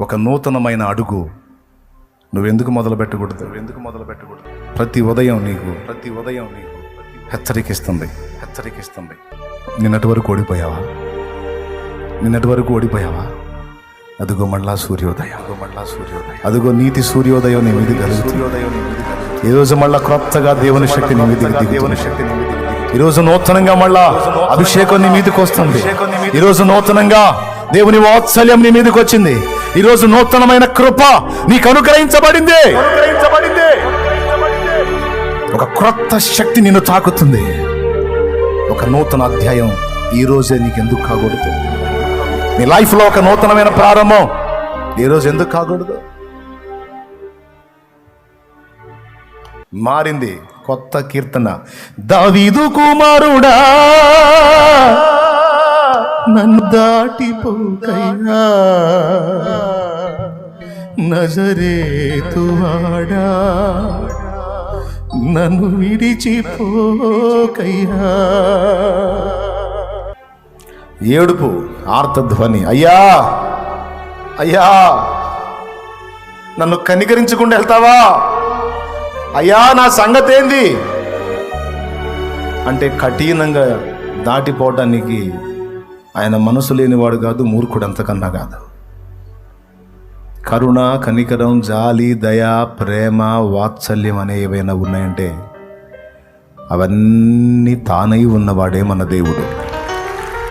ఒక నూతనమైన అడుగు. నువ్వెందుకు మొదలు పెట్టకూడదు ఎందుకు మొదలు పెట్టకూడదు ప్రతి ఉదయం నీకు ప్రతి ఉదయం నీకు హెచ్చరికిస్తుంది హెచ్చరికిస్తుంది. నిన్నటి వరకు ఓడిపోయావా? నిన్నటి వరకు ఓడిపోయావా? అదిగో మళ్ళా సూర్యోదయం. అదిగో మళ్ళా సూర్యోదయం. అదిగో నీతి సూర్యోదయం నీ మీద సూర్యోదయం ఈ రోజు మళ్ళా క్రొత్తగా దేవుని శక్తి నీ మీద దేవుని శక్తి ఈ రోజు నూతనంగా మళ్ళా అభిషేకం నీ మీదకి వస్తుంది. ఈ రోజు నూతనంగా దేవుని వాత్సల్యం నీ మీదకి వచ్చింది. ఈ రోజు నూతనమైన కృప నీకు అనుగ్రహించబడింది. ఒక క్రొత్త శక్తి నిన్ను తాకుతుంది. ఒక నూతన అధ్యాయం ఈ రోజే నీకు ఎందుకు కాకూడదు. నీ లైఫ్లో ఒక నూతనమైన ప్రారంభం ఈ రోజు ఎందుకు కాకూడదు? మారింది కొత్త కీర్తన. దావీదు కుమారుడా నన్ను దాటిపోకయ్యా. నజరేతువాడా నన్ను విడిచిపోకయ్యా. ఏడుపు ఆర్తధ్వని అయ్యా అయ్యా. నన్ను కనికరించకుండా వెళ్తావా? అయ్యా నా సంగతి ఏంది అంటే కఠినంగా దాటిపోవటానికి ఆయన మనసు లేనివాడు కాదు మూర్ఖుడు అంతకన్నా కాదు. కరుణ కనికరం జాలి దయ ప్రేమ వాత్సల్యం అనే ఏవైనా ఉన్నాయంటే అవన్నీ తానై ఉన్నవాడే మన దేవుడు.